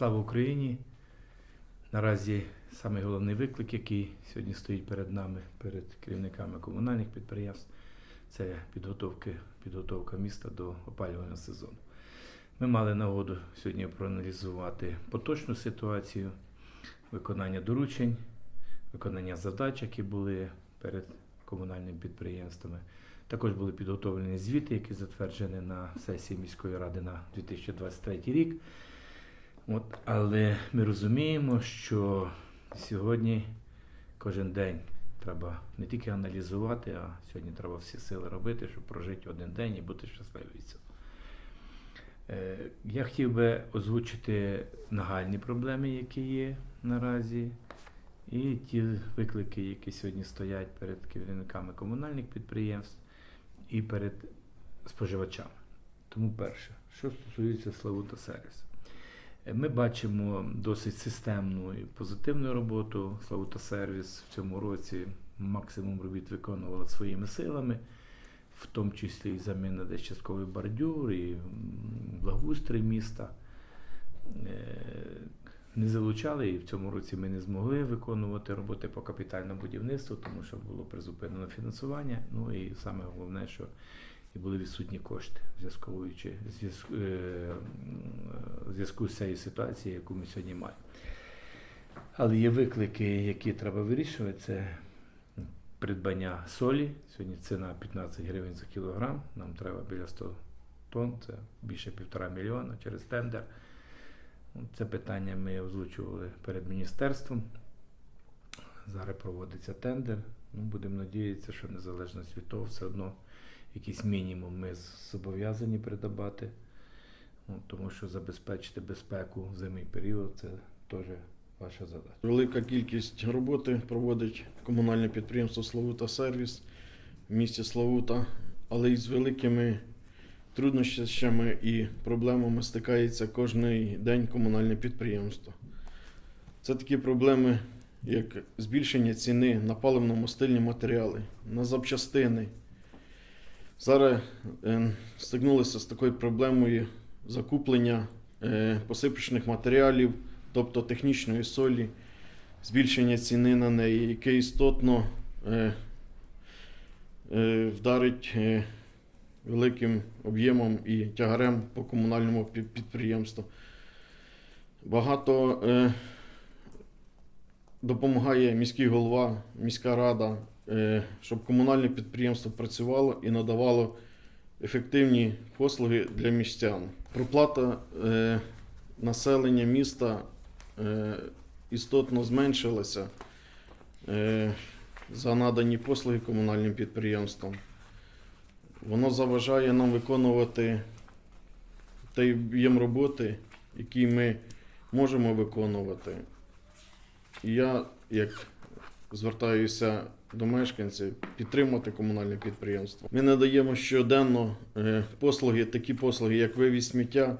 Слава Україні! Наразі самий головний виклик, який сьогодні стоїть перед нами, перед керівниками комунальних підприємств, це підготовки, підготовка міста до опалювального сезону. Ми мали нагоду сьогодні проаналізувати поточну ситуацію, виконання доручень, виконання задач, які були перед комунальними підприємствами. Також були підготовлені звіти, які затверджені на сесії міської ради на 2023 рік. От, але ми розуміємо, що сьогодні кожен день треба не тільки аналізувати, а сьогодні треба всі сили робити, щоб прожити один день і бути щасливим. Е, Я хотів би озвучити нагальні проблеми, які є наразі, і ті виклики, які сьогодні стоять перед керівниками комунальних підприємств і перед споживачами. Тому перше, що стосується Славута сервісу. Ми бачимо досить системну і позитивну роботу Славута сервіс в цьому році. Максимум робіт виконувала своїми силами, в тому числі і заміна десь частковий бордюр, і благоустрій міста. Е, Не залучали, і в цьому році ми не змогли виконувати роботи по капітальному будівництву, тому що було призупинено фінансування. Ну і саме головне, що і були відсутні кошти, зв'язковуючи зв'язку, е, зв'язку з цією ситуацією, яку ми сьогодні маємо. Але є виклики, які треба вирішувати. Це придбання солі. Сьогодні ціна 15 гривень за кілограм. Нам треба біля 100 тонн, це більше півтора мільйона через тендер. Ну, Це питання ми озвучували перед міністерством. Зараз проводиться тендер. Ну, будемо надіятися, що незалежно від того, все одно якийсь мінімум ми зобов'язані придбати. Ну, тому що забезпечити безпеку в зимний період це теж ваша задача. Велика кількість роботи проводить комунальне підприємство Славута Сервіс в місті Славута, але із великими труднощами і проблемами стикається кожен день комунальне підприємство. Це такі проблеми, як збільшення ціни на паливно-мастильні матеріали, на запчастини. Зараз е, стикнулися з такою проблемою закуплення е, посипочних матеріалів, тобто технічної солі, збільшення ціни на неї, яке істотно е, вдарить великим об'ємом і тягарем по комунальному підприємству. Багато допомагає міський голова, міська рада, щоб комунальне підприємство працювало і надавало ефективні послуги для містян. Проплата е, населення міста е, істотно зменшилася е, за надані послуги комунальним підприємствам. Воно заважає нам виконувати той об'єм роботи, який ми можемо виконувати. І я, як звертаюся до мешканців, підтримати комунальне підприємство. Ми надаємо щоденно е, послуги, такі послуги, як вивіз сміття,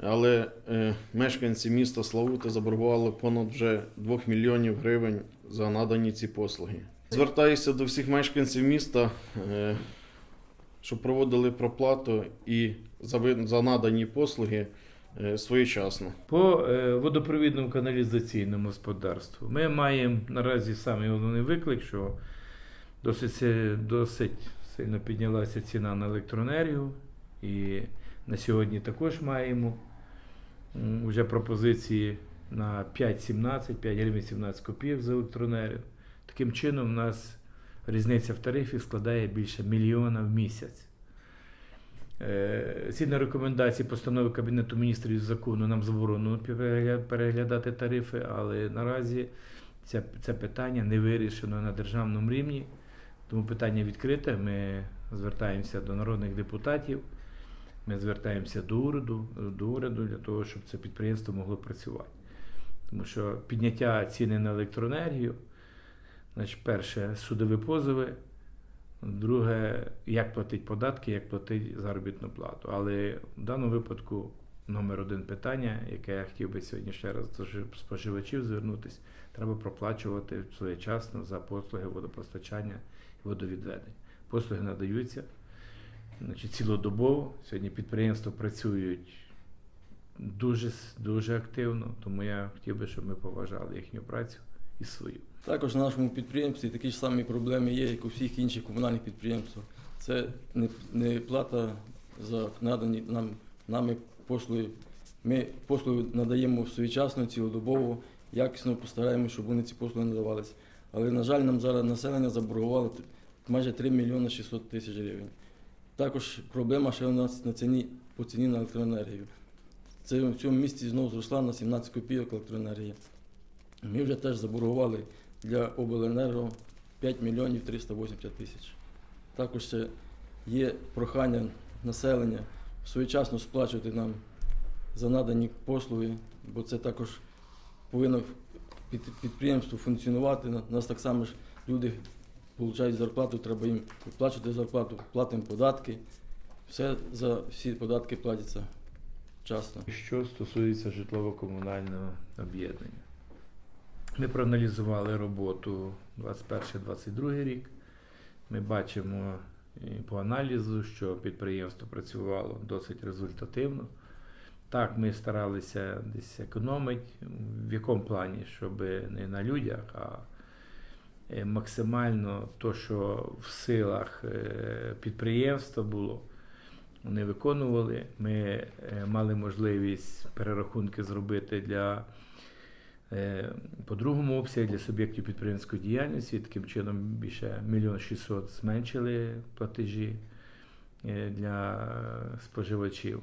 але е, мешканці міста Славута заборгували понад вже 2 мільйонів гривень за надані ці послуги. Звертаюся до всіх мешканців міста, е, щоб проводили проплату і за, надані послуги своєчасно. По е, водопровідному каналізаційному господарству ми маємо наразі самий головний виклик, що досить, досить сильно піднялася ціна на електроенергію. І на сьогодні також маємо вже пропозиції на 5,17, 5 гривень 17 копійок за електроенергію. Таким чином, у нас різниця в тарифі складає більше мільйона в місяць. Е, Згідно рекомендацій постанови Кабінету міністрів закону нам заборонено переглядати тарифи, але наразі це, це питання не вирішено на державному рівні. Тому питання відкрите. Ми звертаємося до народних депутатів, ми звертаємося до уряду, до уряду для того, щоб це підприємство могло працювати. Тому що підняття ціни на електроенергію, значить, перше, судові позови, Друге, як платить податки, як платить заробітну плату. Але в даному випадку номер один питання, яке я хотів би сьогодні ще раз до споживачів звернутися, треба проплачувати своєчасно за послуги водопостачання і водовідведення. Послуги надаються значить, цілодобово. Сьогодні підприємства працюють дуже, дуже активно, тому я хотів би, щоб ми поважали їхню працю і свою. Також на нашому підприємстві такі ж самі проблеми є, як у всіх інших комунальних підприємствах. Це не, плата за надані нам, нами послуги. Ми послуги надаємо своєчасно, цілодобово, якісно постараємося, щоб вони ці послуги надавалися. Але, на жаль, нам зараз населення заборгувало майже 3 мільйони 600 тисяч гривень. Також проблема ще у нас на ціні, по ціні на електроенергію. Це в цьому місці знову зросла на 17 копійок електроенергія. Ми вже теж заборгували для обленерго 5 мільйонів 380 тисяч. Також ще є прохання населення своєчасно сплачувати нам за надані послуги, бо це також повинно під- підприємство функціонувати. Нас так само ж люди отримують зарплату, треба їм виплачувати зарплату, платимо податки. Все за всі податки платяться вчасно. Що стосується житлово-комунального об'єднання, ми проаналізували роботу 21-22 рік. Ми бачимо по аналізу, що підприємство працювало досить результативно. Так, ми старалися десь економити. В якому плані? Щоб не на людях, а е, максимально то, що в силах е, підприємства було, вони виконували. Ми е, мали можливість перерахунки зробити для по другому обсязі для суб'єктів підприємської діяльності. Таким чином більше 1 мільйон 600 зменшили платежі е, для споживачів.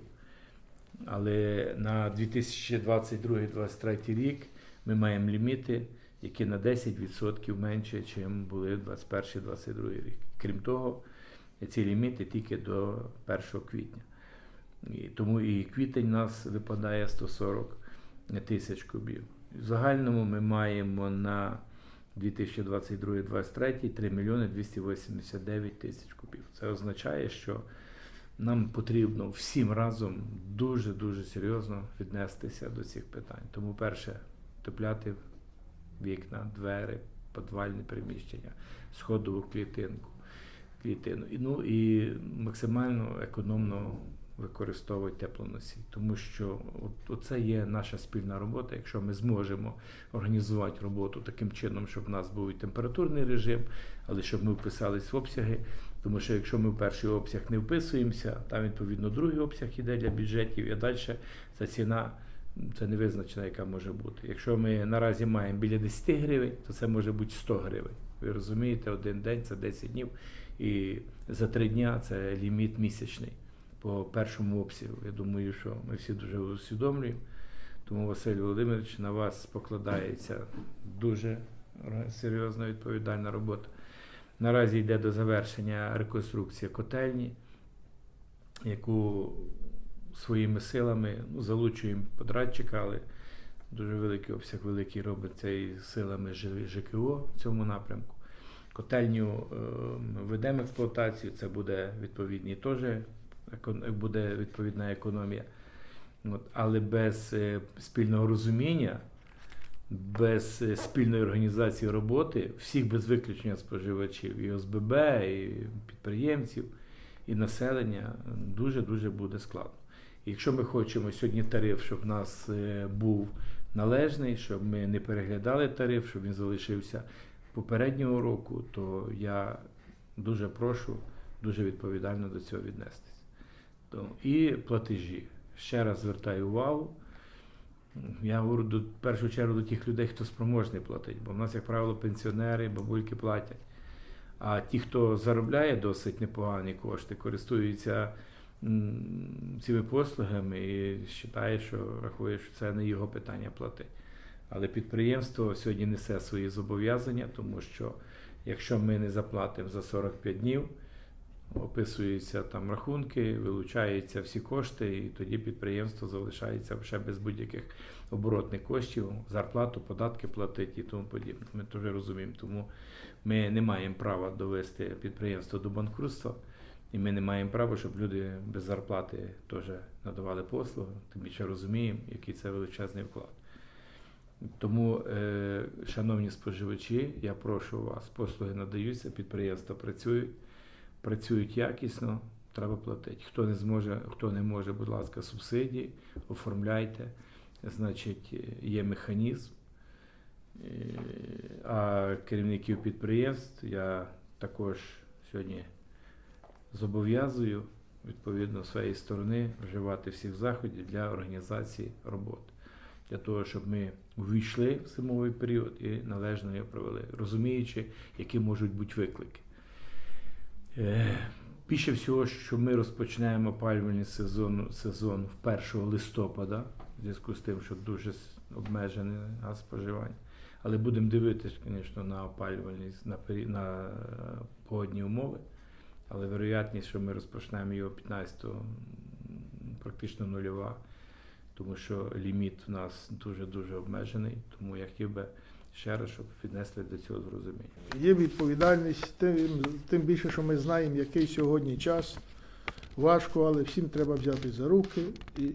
Але на 2022-2023 рік ми маємо ліміти, які на 10% менше, ніж були в 2021-2022 рік. Крім того, ці ліміти тільки до 1 квітня. І тому і квітень у нас випадає 140 тисяч кубів. Загальному ми маємо на 2022-2023 3 мільйони 289 тисяч кубів. Це означає, що нам потрібно всім разом дуже-дуже серйозно віднестися до цих питань. Тому перше, топляти вікна, двері, підвальні приміщення, сходову клітинку, клітину. Ну, і максимально економно використовувати теплоносій. Тому що от, оце є наша спільна робота. Якщо ми зможемо організувати роботу таким чином, щоб в нас був і температурний режим, але щоб ми вписались в обсяги. Тому що якщо ми в перший обсяг не вписуємося, там відповідно другий обсяг іде для бюджетів, і далі ця ціна це не визначена, яка може бути. Якщо ми наразі маємо біля 10 гривень, то це може бути 100 гривень. Ви розумієте, один день це 10 днів, і за три дня це ліміт місячний по першому обсягу. Я думаю, що ми всі дуже усвідомлюємо. Тому, Василь Володимирович, на вас покладається дуже серйозна відповідальна робота. Наразі йде до завершення реконструкція котельні, яку своїми силами ну, залучуємо подрядчика, але дуже великий обсяг великий робиться і силами ЖКО в цьому напрямку. Котельню е, ми ведемо експлуатацію, це буде відповідні теж буде відповідна економія. От, але без е, спільного розуміння, без е, спільної організації роботи всіх без виключення споживачів, і ОСББ, і підприємців, і населення дуже-дуже буде складно. Якщо ми хочемо сьогодні тариф, щоб в нас е, був належний, щоб ми не переглядали тариф, щоб він залишився попереднього року, то я дуже прошу дуже відповідально до цього віднестись. То- І платежі. Ще раз звертаю увагу. Я говорю до, в першу чергу до тих людей, хто спроможний платить, бо в нас, як правило, пенсіонери, бабульки платять. А ті, хто заробляє досить непогані кошти, користуються цими послугами і вважає, що рахує, що це не його питання платити. Але підприємство сьогодні несе свої зобов'язання, тому що якщо ми не заплатимо за 45 днів, описуються там рахунки, вилучаються всі кошти, і тоді підприємство залишається ще без будь-яких оборотних коштів, зарплату, податки платити і тому подібне. Ми теж розуміємо, тому ми не маємо права довести підприємство до банкрутства, і ми не маємо права, щоб люди без зарплати теж надавали послуги, тим більше розуміємо, який це величезний вклад. Тому, е, шановні споживачі, я прошу вас, послуги надаються, підприємства працюють, працюють якісно, треба платити. Хто не зможе, хто не може, будь ласка, субсидії, оформляйте. Значить, є механізм. Е, А керівників підприємств я також сьогодні зобов'язую відповідно своєї сторони вживати всіх заходів для організації роботи, для того, щоб ми увійшли в зимовий період і належно його провели, розуміючи, які можуть бути виклики. Більше всього, що ми розпочнемо опалювальний сезон, сезон 1 листопада, в зв'язку з тим, що дуже обмежене газ споживання. Але будемо дивитися, звісно, на опалювальні на, на е, погодні умови. Але вероятність, що ми розпочнемо його 15-го, практично нульова, тому що ліміт у нас дуже-дуже обмежений. Тому я хотів би ще раз, щоб віднесли до цього зрозуміння. Є відповідальність, тим, тим більше, що ми знаємо, який сьогодні час. Важко, але всім треба взяти за руки і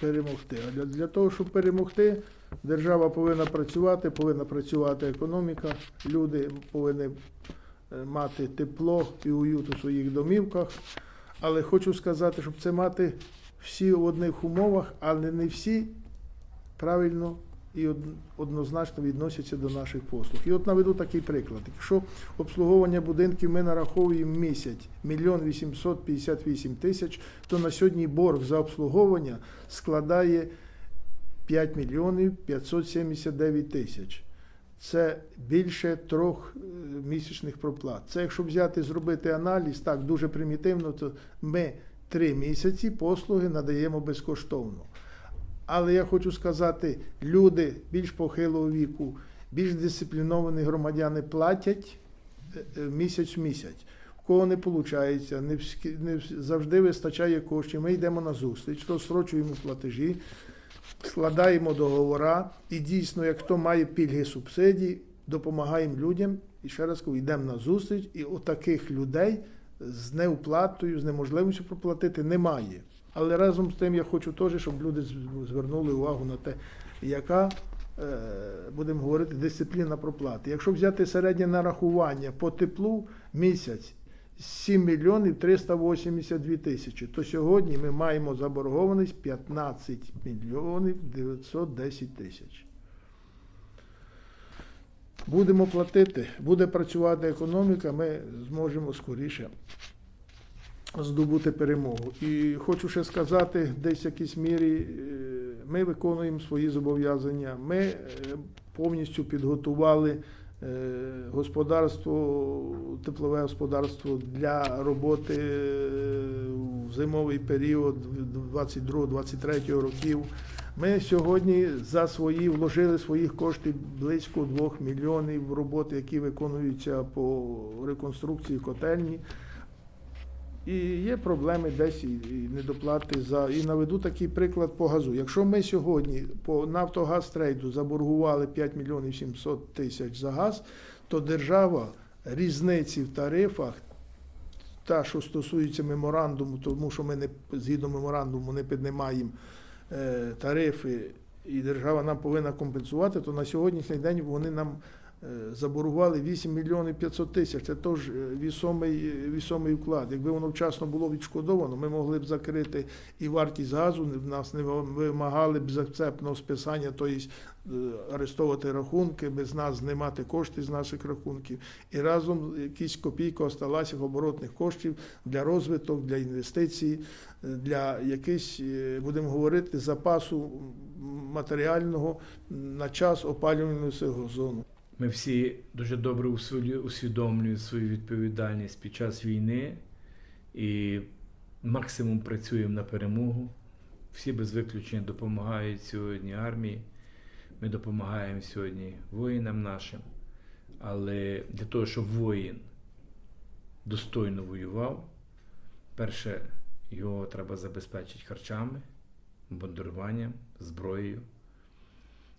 перемогти. А для, для того, щоб перемогти, держава повинна працювати, повинна працювати економіка, люди повинні е, мати тепло і уют у своїх домівках. Але хочу сказати, щоб це мати всі в одних умовах, але не всі правильно і однозначно відносяться до наших послуг. І от наведу такий приклад. Якщо обслуговування будинків ми нараховуємо місяць мільйон 858 тисяч, то на сьогодні борг за обслуговування складає 5 мільйонів 579 тисяч. Це більше трьох е, місячних проплат. Це якщо взяти, зробити аналіз, так дуже примітивно, то ми три місяці послуги надаємо безкоштовно. Але я хочу сказати, люди більш похилого віку, більш дисципліновані громадяни платять е, е, місяць в місяць. В кого не виходить, не, завжди вистачає коштів. Ми йдемо на зустріч, розстрочуємо платежі, складаємо договора і дійсно, як хто має пільги субсидії, допомагаємо людям. І ще раз кажу, йдемо на зустріч, і отаких людей з неуплатою, з неможливістю проплатити немає. Але разом з тим я хочу теж, щоб люди звернули увагу на те, яка, е, будемо говорити, дисципліна проплати. Якщо взяти середнє нарахування по теплу місяць 7 мільйонів 382 тисячі, то сьогодні ми маємо заборгованість 15 мільйонів 910 тисяч. Будемо платити, буде працювати економіка, ми зможемо скоріше здобути перемогу. І хочу ще сказати, десь в якійсь мірі е, ми виконуємо свої зобов'язання. Ми е, повністю підготували е, господарство, теплове господарство для роботи в зимовий період 22-23 років. Ми сьогодні за свої вложили своїх коштів близько 2 мільйонів роботи, які виконуються по реконструкції котельні. І є проблеми десь і, недоплати за. І наведу такий приклад по газу. Якщо ми сьогодні по Нафтогаз трейду заборгували 5 мільйонів 700 тисяч за газ, то держава різниці в тарифах, та, що стосується меморандуму, тому що ми не згідно меморандуму не піднімаємо е, тарифи, і держава нам повинна компенсувати, то на сьогоднішній день вони нам заборгували 8 мільйонів 500 тисяч. Це теж е, вісомий, вісомий вклад. Якби воно вчасно було відшкодовано, ми могли б закрити і вартість газу, в нас не вимагали б зацепного списання, тобто е, арештовувати рахунки, без нас знімати кошти з наших рахунків. І разом якісь копійка осталася оборотних коштів для розвиток, для інвестицій, е, для якихось, е, будемо говорити, запасу матеріального на час опалювального сезону. Ми всі дуже добре усвідомлюємо свою відповідальність під час війни і максимум працюємо на перемогу. Всі без виключення допомагають сьогодні армії. Ми допомагаємо сьогодні воїнам нашим. Але для того, щоб воїн достойно воював, перше, його треба забезпечити харчами, бандуруванням, зброєю.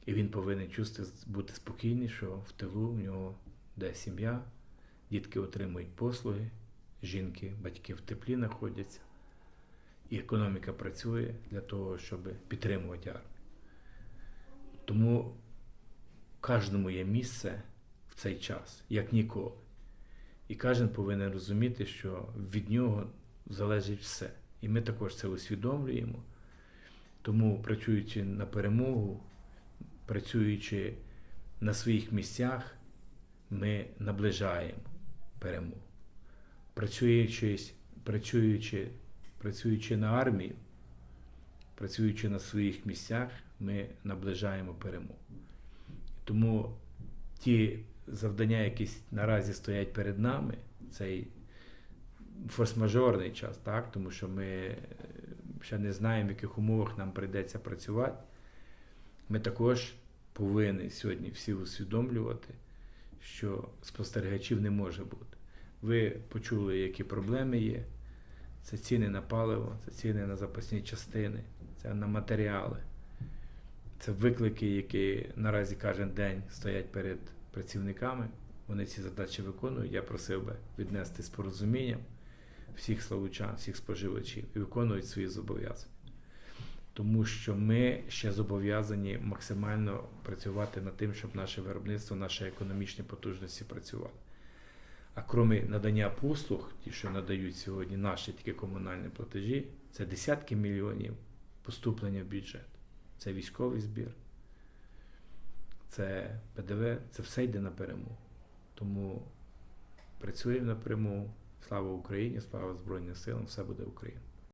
І він повинен чувствувати, бути спокійний, що в тилу в нього де сім'я, дітки отримують послуги, жінки, батьки в теплі знаходяться. І економіка працює для того, щоб підтримувати армію. Тому кожному є місце в цей час, як ніколи. І кожен повинен розуміти, що від нього залежить все. І ми також це усвідомлюємо. Тому, працюючи на перемогу, працюючи на своїх місцях, ми наближаємо перемогу. Працюючи, працюючи, працюючи на армію, працюючи на своїх місцях, ми наближаємо перемогу. Тому ті завдання, які наразі стоять перед нами, цей форс-мажорний час, так? тому що ми ще не знаємо, в яких умовах нам прийдеться працювати. Ми також повинні сьогодні всі усвідомлювати, що спостерігачів не може бути. Ви почули, які проблеми є. Це ціни на паливо, це ціни на запасні частини, це на матеріали. Це виклики, які наразі кожен день стоять перед працівниками. Вони ці задачі виконують. Я просив би віднести з порозумінням всіх славучан, всіх споживачів і виконують свої зобов'язання. Тому що ми ще зобов'язані максимально працювати над тим, щоб наше виробництво, наші економічні потужності працювали. А крім надання послуг, ті, що надають сьогодні наші такі комунальні платежі, це десятки мільйонів поступлення в бюджет. Це військовий збір, це ПДВ, це все йде на перемогу. Тому працюємо на перемогу. Слава Україні, слава Збройним силам, все буде Україна.